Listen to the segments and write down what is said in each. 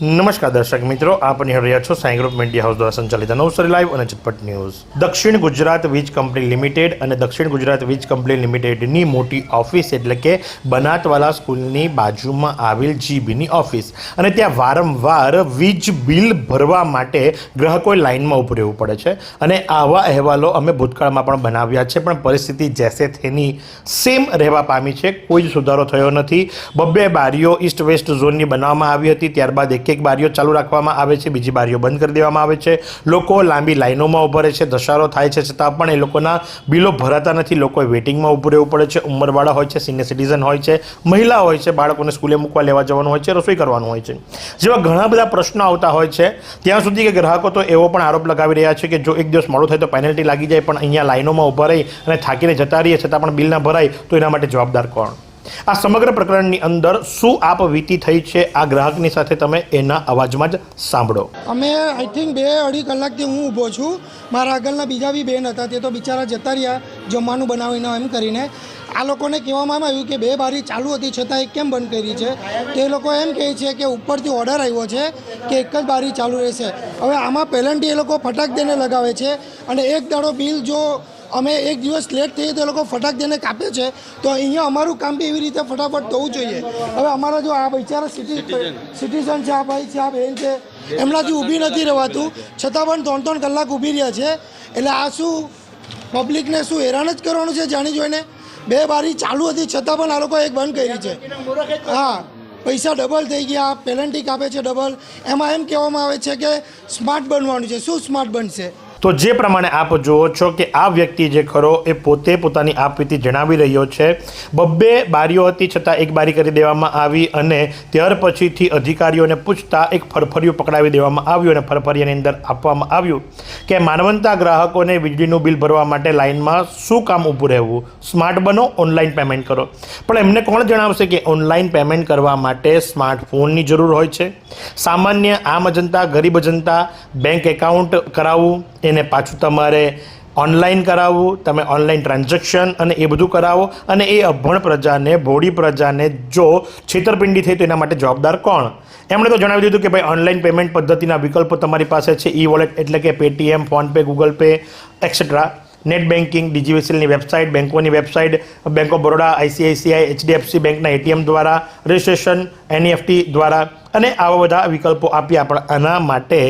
નમસ્કાર દર્શક મિત્રો, આપ નિહાળી રહ્યા છો સાંઈ ગ્રુપ મીડિયા હાઉસ દ્વારા સંચાલિત નવસારી લાઈવ અને ચટપટ ન્યૂઝ. દક્ષિણ ગુજરાત વીજ કંપની લિમિટેડ અને દક્ષિણ ગુજરાત વીજ કંપની લિમિટેડની મોટી ઓફિસ એટલે કે બનાતવાલા સ્કૂલની બાજુમાં આવેલ જીબીની ઓફિસ. અને ત્યાં વારંવાર વીજ બિલ ભરવા માટે ગ્રાહકોએ લાઇનમાં ઊભું રહેવું પડે છે. અને આવા અહેવાલો અમે ભૂતકાળમાં પણ બનાવ્યા છે, પણ પરિસ્થિતિ જેસે તેની સેમ રહેવા પામી છે. કોઈ જ સુધારો થયો નથી. બબ્બે બારીઓ ઈસ્ટ વેસ્ટ ઝોનની બનાવવામાં આવી હતી, ત્યારબાદ એક એક બારીઓ ચાલુ રાખવામાં આવે છે, બીજી બારીઓ બંધ કરી દેવામાં આવે છે. લોકો લાંબી લાઇનોમાં ઊભા રહે છે, ધસારો થાય છે, છતાં પણ એ લોકોના બિલો ભરાતા નથી. લોકોએ વેઇટિંગમાં ઊભું રહેવું પડે છે. ઉંમરવાળા હોય છે, સિનિયર સિટીઝન હોય છે, મહિલા હોય છે, બાળકોને સ્કૂલે મૂકવા લેવા જવાનું હોય છે, રસોઈ કરવાનું હોય છે. જેવા ઘણા બધા પ્રશ્નો આવતા હોય છે, ત્યાં સુધી કે ગ્રાહકો તો એવો પણ આરોપ લગાવી રહ્યા છે કે જો એક દિવસ મોડું થાય તો પેનલ્ટી લાગી જાય, પણ અહીંયા લાઈનોમાં ઊભા રહી અને થાકીને જતા રહીએ, છતાં પણ બિલ ના ભરાય, તો એના માટે જવાબદાર કોણ? આ સમગ્ર પ્રકરણની અંદર શું આપ વીતી થઈ છે આ ગ્રાહકની સાથે તમે એના અવાજમાં જ સાંભળો. અમે આઈ થિંક બે અઢી કલાકથી હું ઊભો છું. મારા આગળના બીજા બી બેન હતા, તે તો બિચારા જતા રહ્યા જમવાનું બનાવીને એમ કરીને. આ લોકોને કહેવામાં આવ્યું કે બે બારી ચાલુ હતી, છતાં એક કેમ બંધ કરી છે? તે લોકો એમ કહે છે કે ઉપરથી ઓર્ડર આવ્યો છે કે એક જ બારી ચાલુ રહેશે. હવે આમાં પેલન્ટી એ લોકો ફટાક દઈને લગાવે છે અને એક દાડો બિલ જો અમે એક દિવસ લેટ થઈએ તો એ લોકો ફટાક દઈને કાપે છે. તો અહીંયા અમારું કામ બી એવી રીતે ફટાફટ થવું જોઈએ. હવે અમારા જો આ બિચારા સિટી સિટીઝન છે આ ભાઈ છે આ બહેન છે એમનાથી ઊભી નથી રહેવાતું. છતાં પણ ત્રણ ત્રણ કલાક ઊભી રહ્યા છે. એટલે આ શું પબ્લિકને શું હેરાન જ કરવાનું છે જાણી જોઈને? બે બારી ચાલુ હતી છતાં પણ આ લોકો એક બંધ કરી છે. હા પૈસા ડબલ થઈ ગયા પેનલ્ટી કાપે છે ડબલ એમાં એમ કહેવામાં આવે છે કે સ્માર્ટ બનવાનું છે. શું સ્માર્ટ બનશે? તો જે પ્રમાણે આપ જુઓ છો કે આ વ્યક્તિ જે ખરો એ પોતે પોતાની આપવીતી જણાવી રહ્યો છે. બબ્બે બારીઓ હતી છતાં એક બારી કરી દેવામાં આવી અને ત્યાર પછીથી અધિકારીઓને પૂછતા એક ફરફરિયું પકડાવી દેવામાં આવ્યું અને ફરફરિયાની અંદર આપવામાં આવ્યું. કે માનવંતા ગ્રાહકોને વીજળીનું બિલ ભરવા માટે લાઇનમાં શું કામ ઊભું રહેવું? સ્માર્ટ બનો ઓનલાઈન પેમેન્ટ કરો. પણ એમને કોણ જણાવશે કે ઓનલાઈન પેમેન્ટ કરવા માટે સ્માર્ટફોનની જરૂર હોય છે? સામાન્ય આમ જનતા ગરીબ જનતા બેંક એકાઉન્ટ કરાવવું એને પાછું તમારે ઓનલાઈન કરાવવું, તમે ઓનલાઈન ટ્રાન્ઝેક્શન અને એ બધું કરાવો અને એ અભણ પ્રજાને, ભોળી પ્રજાને જો છેતરપિંડી થઈ તો એના માટે જવાબદાર કોણ? એમણે તો જણાવી દીધું કે ભાઈ ઓનલાઈન પેમેન્ટ પદ્ધતિના વિકલ્પો તમારી પાસે છે ઈ વોલેટ એટલે કે Paytm PhonePe Google Pay etcetera net banking ડીજીવીસીએલની website બેંકોની website bank of Baroda ICICI HDFC બેંકના એટીએમ દ્વારા રજિસ્ટ્રેશન એનઈએફટી દ્વારા અને આવા બધા વિકલ્પો આપ્યા પણ આના માટે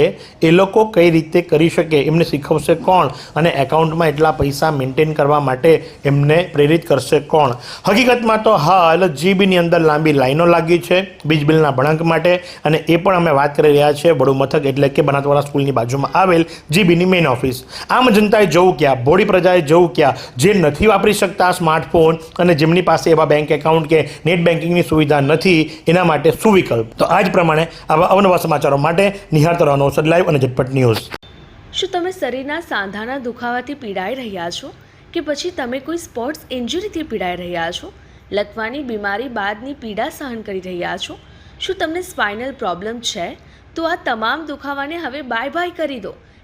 એ લોકો કઈ રીતે કરી શકે, એમને શીખવશે કોણ અને એકાઉન્ટમાં એટલા પૈસા મેન્ટેન કરવા માટે એમને પ્રેરિત કરશે કોણ? હકીકતમાં તો હાલ જીબીની અંદર લાંબી લાઈનો લાગી છે, વીજ બિલના ભણાંક માટે અને એ પણ અમે વાત કરી રહ્યા છીએ વડુ મથક એટલે કે બનાતવાળા સ્કૂલની બાજુમાં આવેલ જીબીની મેઇન ઓફિસ આમ જનતાએ જવું ક્યાં? બોડી પ્રજાએ જવું ક્યાં? જે નથી વાપરી શકતા સ્માર્ટફોન અને જેમની પાસે એવા બેંક એકાઉન્ટ કે નેટ બેન્કિંગની સુવિધા નથી, એના માટે શું વિકલ્પ? તો આ પ્રમાણે આવા અવનવા સમાચારો માટે નિહાળતો રહેવાનો અવસર લાઈવ અને ઝટપટ ન્યૂઝ. શું તમે શરીરના સાંધાના દુખાવાથી પીડાઈ રહ્યા છો? કે પછી તમે કોઈ સ્પોર્ટ્સ ઇન્જરીથી પીડાઈ રહ્યા છો? લકવાની બીમારી બાદની પીડા સહન કરી રહ્યા છો? શું તમને સ્પાઇનલ પ્રોબ્લેમ છે? તો આ તમામ દુખાવાને હવે બાય બાય કરી દો.